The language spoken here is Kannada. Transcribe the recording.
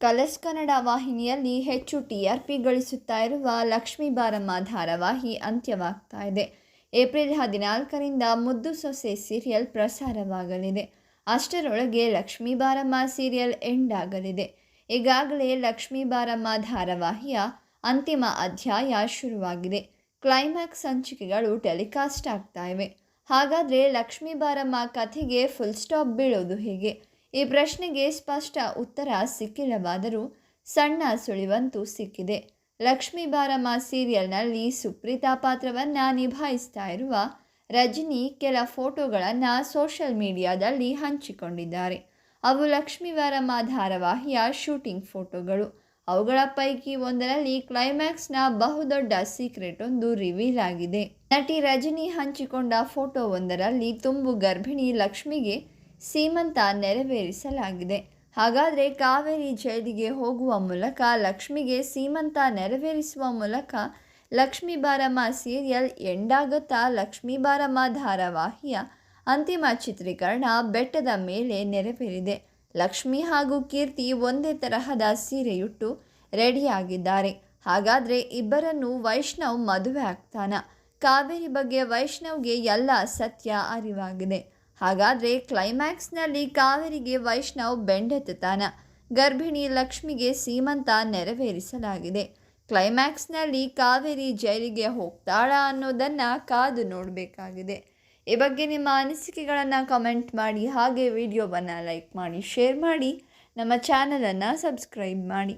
ಕಲರ್ಸ್ ಕನ್ನಡ ವಾಹಿನಿಯಲ್ಲಿ ಹೆಚ್ಚು ಟಿಆರ್ಪಿ ಗಳಿಸುತ್ತಾ ಇರುವ ಲಕ್ಷ್ಮೀ ಬಾರಮ್ಮ ಧಾರಾವಾಹಿ ಅಂತ್ಯವಾಗ್ತಾ ಇದೆ. ಏಪ್ರಿಲ್ ಹದಿನಾಲ್ಕರಿಂದ ಮುದ್ದು ಸೊಸೆ ಸೀರಿಯಲ್ ಪ್ರಸಾರವಾಗಲಿದೆ. ಅಷ್ಟರೊಳಗೆ ಲಕ್ಷ್ಮೀ ಬಾರಮ್ಮ ಸೀರಿಯಲ್ ಎಂಡ್ ಆಗಲಿದೆ ಈಗಾಗಲೇ ಲಕ್ಷ್ಮೀ ಬಾರಮ್ಮ ಧಾರಾವಾಹಿಯ ಅಂತಿಮ ಅಧ್ಯಾಯ ಶುರುವಾಗಿದೆ. ಕ್ಲೈಮ್ಯಾಕ್ಸ್ ಸಂಚಿಕೆಗಳು ಟೆಲಿಕಾಸ್ಟ್ ಆಗ್ತಾ ಇವೆ. ಹಾಗಾದರೆ ಲಕ್ಷ್ಮೀ ಬಾರಮ್ಮ ಕಥೆಗೆ ಫುಲ್ ಸ್ಟಾಪ್ ಬೀಳೋದು ಹೇಗೆ? ಈ ಪ್ರಶ್ನೆಗೆ ಸ್ಪಷ್ಟ ಉತ್ತರ ಸಿಕ್ಕಿಲ್ಲವಾದರೂ ಸಣ್ಣ ಸುಳಿವಂತೂ ಸಿಕ್ಕಿದೆ. ಲಕ್ಷ್ಮೀ ಬಾರಮ್ಮ ಸೀರಿಯಲ್ನಲ್ಲಿ ಸುಪ್ರೀತಾ ಪಾತ್ರವನ್ನು ನಿಭಾಯಿಸ್ತಾ ಇರುವ ರಜನಿ ಕೆಲ ಫೋಟೋಗಳನ್ನು ಸೋಷಿಯಲ್ ಮೀಡಿಯಾದಲ್ಲಿ ಹಂಚಿಕೊಂಡಿದ್ದಾರೆ. ಅವು ಲಕ್ಷ್ಮೀ ಬಾರಮ್ಮ ಧಾರಾವಾಹಿಯ ಶೂಟಿಂಗ್ ಫೋಟೋಗಳು. ಅವುಗಳ ಪೈಕಿ ಒಂದರಲ್ಲಿ ಕ್ಲೈಮ್ಯಾಕ್ಸ್ನ ಬಹುದೊಡ್ಡ ಸೀಕ್ರೆಟ್ ಒಂದು ರಿವೀಲ್ ಆಗಿದೆ. ನಟಿ ರಜನಿ ಹಂಚಿಕೊಂಡ ಫೋಟೋ ಒಂದರಲ್ಲಿ ತುಂಬು ಗರ್ಭಿಣಿ ಲಕ್ಷ್ಮಿಗೆ ಸೀಮಂತ ನೆರವೇರಿಸಲಾಗಿದೆ. ಹಾಗಾದರೆ ಕಾವೇರಿ ಜೈಲಿಗೆ ಹೋಗುವ ಮೂಲಕ, ಲಕ್ಷ್ಮಿಗೆ ಸೀಮಂತ ನೆರವೇರಿಸುವ ಮೂಲಕ ಲಕ್ಷ್ಮೀ ಬಾರಮ್ಮ ಸೀರಿಯಲ್ ಎಂಡಾಗುತ್ತಾ ಲಕ್ಷ್ಮೀ ಬಾರಮ್ಮ ಧಾರಾವಾಹಿಯ ಅಂತಿಮ ಚಿತ್ರೀಕರಣ ಬೆಟ್ಟದ ಮೇಲೆ ನೆರವೇರಿದೆ. ಲಕ್ಷ್ಮಿ ಹಾಗೂ ಕೀರ್ತಿ ಒಂದೇ ತರಹದ ಸೀರೆಯುಟ್ಟು ರೆಡಿಯಾಗಿದ್ದಾರೆ. ಹಾಗಾದರೆ ಇಬ್ಬರನ್ನು ವೈಷ್ಣವ್ ಮದುವೆ ಆಗ್ತಾನ? ಕಾವೇರಿ ಬಗ್ಗೆ ವೈಷ್ಣವ್ಗೆ ಎಲ್ಲ ಸತ್ಯ ಅರಿವಾಗಿದೆ. ಹಾಗಾದರೆ ಕ್ಲೈಮ್ಯಾಕ್ಸ್ನಲ್ಲಿ ಕಾವೇರಿಗೆ ವೈಷ್ಣವ್ ಬೆಂಡೆತ್ತುತ್ತಾನ. ಗರ್ಭಿಣಿ ಲಕ್ಷ್ಮಿಗೆ ಸೀಮಂತ ನೆರವೇರಿಸಲಾಗಿದೆ. ಕ್ಲೈಮ್ಯಾಕ್ಸ್ನಲ್ಲಿ ಕಾವೇರಿ ಜೈಲಿಗೆ ಹೋಗ್ತಾಳಾ ಅನ್ನೋದನ್ನು ಕಾದು ನೋಡಬೇಕಾಗಿದೆ. ಈ ಬಗ್ಗೆ ನಿಮ್ಮ ಅನಿಸಿಕೆಗಳನ್ನು ಕಮೆಂಟ್ ಮಾಡಿ, ಹಾಗೆ ವಿಡಿಯೋವನ್ನು ಲೈಕ್ ಮಾಡಿ ಶೇರ್ ಮಾಡಿ, ನಮ್ಮ ಚಾನಲನ್ನು ಸಬ್ಸ್ಕ್ರೈಬ್ ಮಾಡಿ.